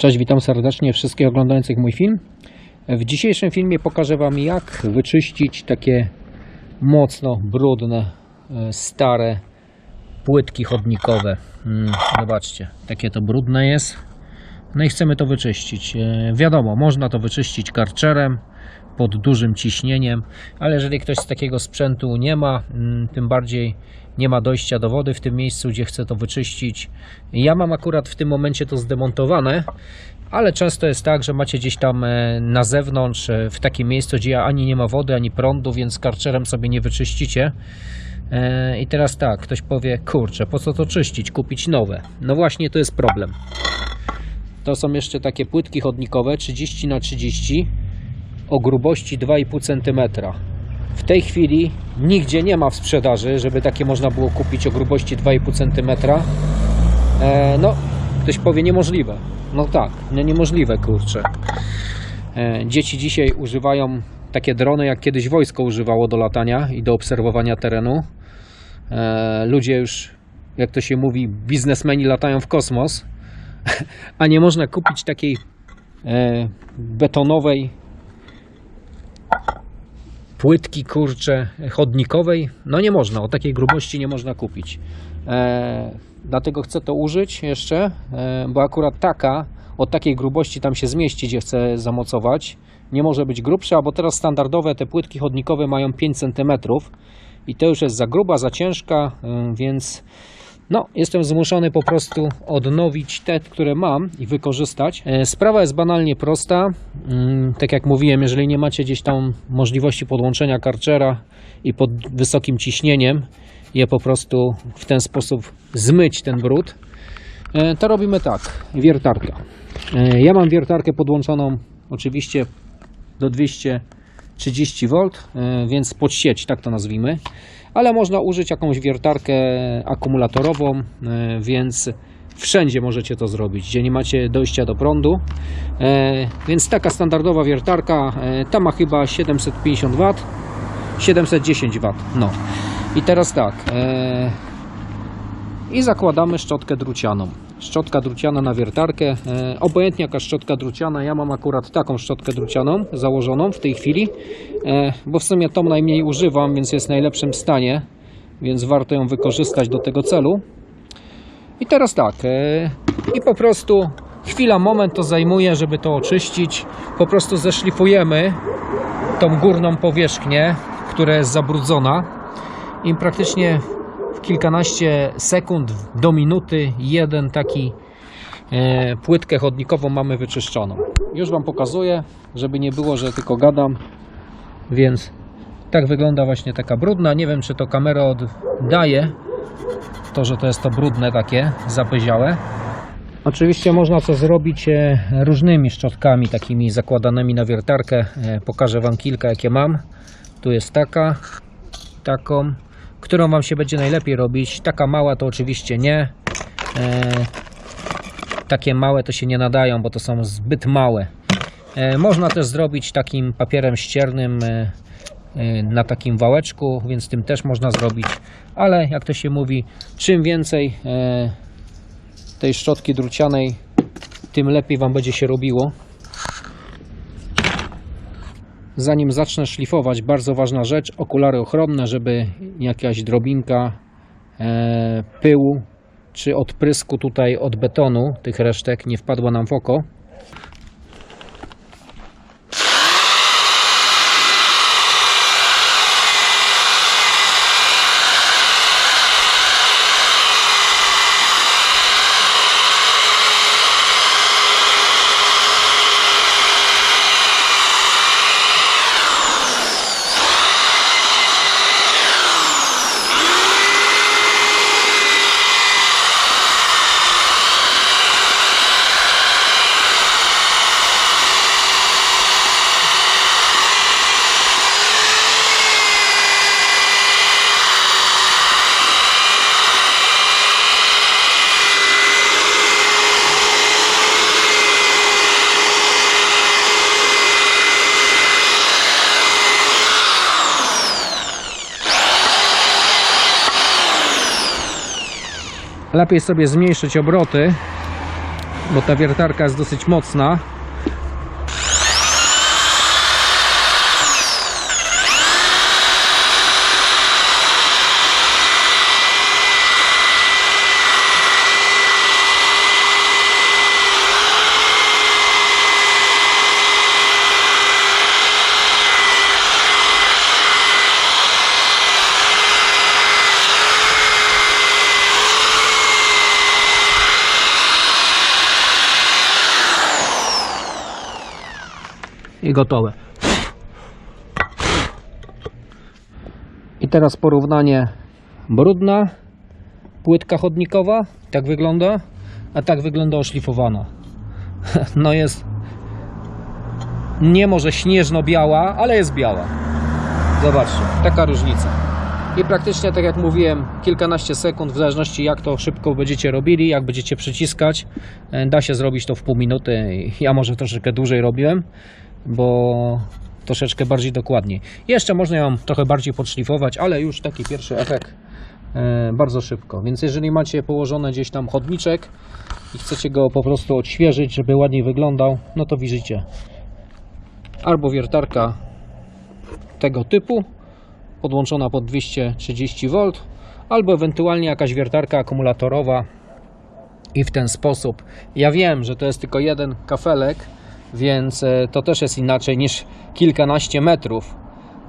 Cześć, witam serdecznie wszystkich oglądających mój film. W dzisiejszym filmie pokażę Wam jak wyczyścić takie mocno brudne, e, stare płytki chodnikowe. Mm, Zobaczcie, takie to brudne jest. No i chcemy to wyczyścić. E, Wiadomo, można to wyczyścić karczerem pod dużym ciśnieniem, ale jeżeli ktoś z takiego sprzętu nie ma, mm, tym bardziej nie ma dojścia do wody w tym miejscu, gdzie chce to wyczyścić. Ja mam akurat w tym momencie to zdemontowane, ale często jest tak, że macie gdzieś tam e, na zewnątrz, e, w takim miejscu, gdzie ani nie ma wody, ani prądu, więc karczerem sobie nie wyczyścicie. E, I teraz tak, ktoś powie, kurczę, po co to czyścić, kupić nowe? No właśnie, to jest problem. To są jeszcze takie płytki chodnikowe 30 na 30 o grubości 2,5 cm. W tej chwili nigdzie nie ma w sprzedaży, żeby takie można było kupić o grubości 2,5 cm. E, no, ktoś powie niemożliwe. No tak, no niemożliwe, kurczę. E, dzieci dzisiaj używają takie drony, jak kiedyś wojsko używało do latania i do obserwowania terenu. E, ludzie już, jak to się mówi, biznesmeni latają w kosmos, a nie można kupić takiej e, betonowej płytki kurcze chodnikowej. No nie można, o takiej grubości nie można kupić. E, dlatego chcę to użyć jeszcze, e, bo akurat taka o takiej grubości tam się zmieści, gdzie chcę zamocować. Nie może być grubsza, bo teraz standardowe te płytki chodnikowe mają 5 cm i to już jest za gruba, za ciężka, e, więc no, jestem zmuszony po prostu odnowić te, które mam i wykorzystać. E, Sprawa jest banalnie prosta. Mm, Tak jak mówiłem, jeżeli nie macie gdzieś tam możliwości podłączenia karczera i pod wysokim ciśnieniem je po prostu w ten sposób zmyć ten brud, e, to robimy tak. Wiertarka. E, Ja mam wiertarkę podłączoną oczywiście do 230 V, więc pod sieć, tak to nazwijmy. Ale można użyć jakąś wiertarkę akumulatorową, e, więc wszędzie możecie to zrobić, gdzie nie macie dojścia do prądu. E, Więc taka standardowa wiertarka, e, ta ma chyba 750 W, 710 W. No. I teraz tak. I zakładamy szczotkę drucianą. Szczotka druciana na wiertarkę. E, obojętnie jaka szczotka druciana, ja mam akurat taką szczotkę drucianą założoną w tej chwili, e, bo w sumie tą najmniej używam, więc jest w najlepszym stanie, więc warto ją wykorzystać do tego celu. I teraz tak, e, i po prostu chwila, moment to zajmuje, żeby to oczyścić. Po prostu zeszlifujemy tą górną powierzchnię, która jest zabrudzona i praktycznie w kilkanaście sekund do minuty jeden taki e, płytkę chodnikową mamy wyczyszczoną. Już Wam pokazuję, żeby nie było, że tylko gadam, więc tak wygląda właśnie taka brudna. Nie wiem, czy to kamera oddaje to, że to jest to brudne takie, zapyziałe. Oczywiście można to zrobić e, różnymi szczotkami, takimi zakładanymi na wiertarkę. E, Pokażę Wam kilka, jakie mam. Tu jest taka, taką, którą Wam się będzie najlepiej robić. Taka mała to oczywiście nie. E, takie małe to się nie nadają, bo to są zbyt małe. E, można też zrobić takim papierem ściernym e, e, na takim wałeczku, więc tym też można zrobić. Ale jak to się mówi, czym więcej e, tej szczotki drucianej, tym lepiej Wam będzie się robiło. Zanim zacznę szlifować, bardzo ważna rzecz, okulary ochronne, żeby jakaś drobinka e, pyłu czy odprysku tutaj od betonu, tych resztek nie wpadła nam w oko. Lepiej sobie zmniejszyć obroty, bo ta wiertarka jest dosyć mocna. I gotowe. I teraz porównanie brudna płytka chodnikowa, tak wygląda, a tak wygląda oszlifowana. No jest nie może śnieżno-biała, ale jest biała. Zobaczcie, taka różnica. I praktycznie, tak jak mówiłem, kilkanaście sekund, w zależności jak to szybko będziecie robili, jak będziecie przyciskać, e, da się zrobić to w pół minuty. Ja może troszeczkę dłużej robiłem, bo troszeczkę bardziej dokładniej. Jeszcze można ją trochę bardziej podszlifować, ale już taki pierwszy efekt e, bardzo szybko. Więc jeżeli macie położone gdzieś tam chodniczek i chcecie go po prostu odświeżyć, żeby ładniej wyglądał, no to widzicie. Albo wiertarka tego typu, podłączona pod 230V, albo ewentualnie jakaś wiertarka akumulatorowa i w ten sposób. Ja wiem, że to jest tylko jeden kafelek, więc e, to też jest inaczej niż kilkanaście metrów.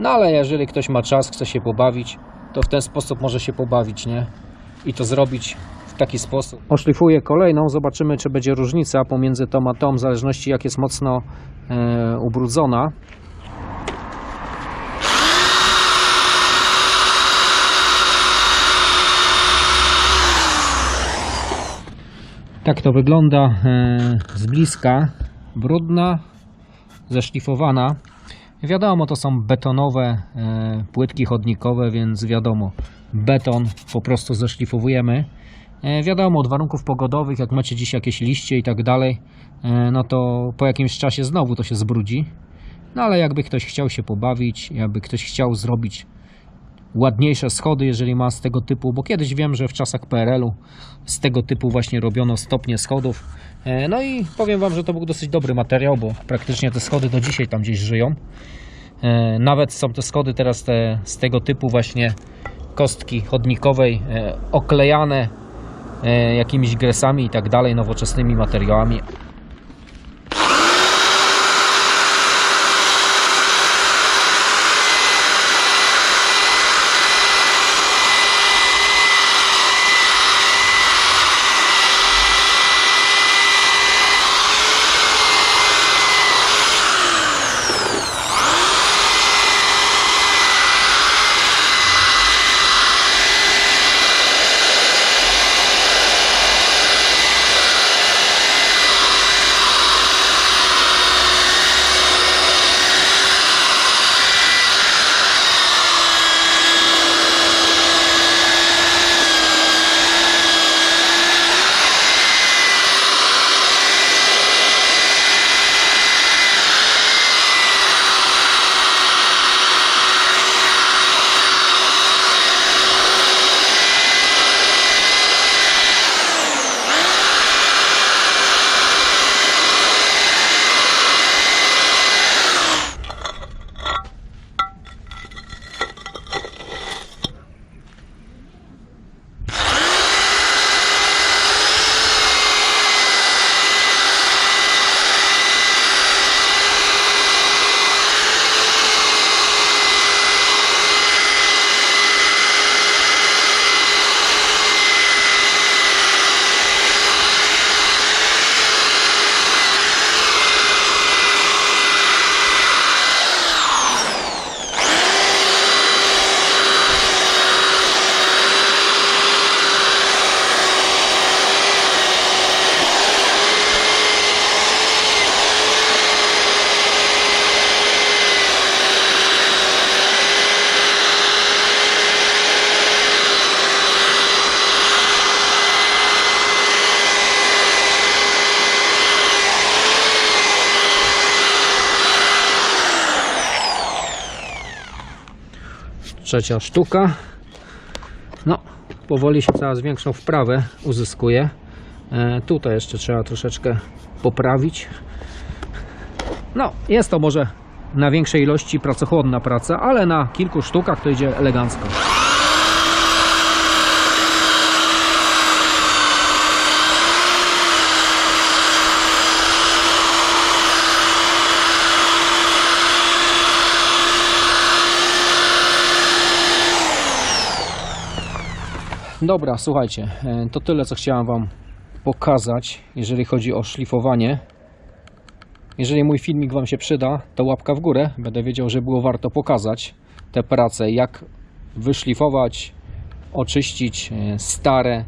No ale jeżeli ktoś ma czas, chce się pobawić, to w ten sposób może się pobawić, nie? I to zrobić w taki sposób. Oszlifuję kolejną, zobaczymy czy będzie różnica pomiędzy tą a tą, w zależności jak jest mocno e, ubrudzona. Tak to wygląda e, z bliska. Brudna, zeszlifowana. Wiadomo, to są betonowe e, płytki chodnikowe, więc wiadomo, beton po prostu zeszlifowujemy. E, wiadomo, od warunków pogodowych, jak macie dziś jakieś liście i tak dalej, e, no to po jakimś czasie znowu to się zbrudzi. No ale jakby ktoś chciał się pobawić, jakby ktoś chciał zrobić ładniejsze schody, jeżeli ma z tego typu, bo kiedyś wiem, że w czasach PRL-u z tego typu właśnie robiono stopnie schodów. E, No i powiem Wam, że to był dosyć dobry materiał, bo praktycznie te schody do dzisiaj tam gdzieś żyją. E, Nawet są te schody teraz te, z tego typu właśnie kostki chodnikowej e, oklejane jakimiś gresami i tak dalej, nowoczesnymi materiałami. Trzecia sztuka. No, powoli się coraz większą wprawę uzyskuje. E, tutaj jeszcze trzeba troszeczkę poprawić. No, jest to może na większej ilości pracochłonna praca, ale na kilku sztukach to idzie elegancko. Dobra, słuchajcie, e, to tyle co chciałem Wam pokazać, jeżeli chodzi o szlifowanie. Jeżeli mój filmik Wam się przyda, to łapka w górę. Będę wiedział, że było warto pokazać te prace, jak wyszlifować, oczyścić e, stare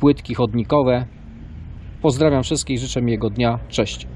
płytki chodnikowe. Pozdrawiam wszystkich, życzę miłego dnia. Cześć.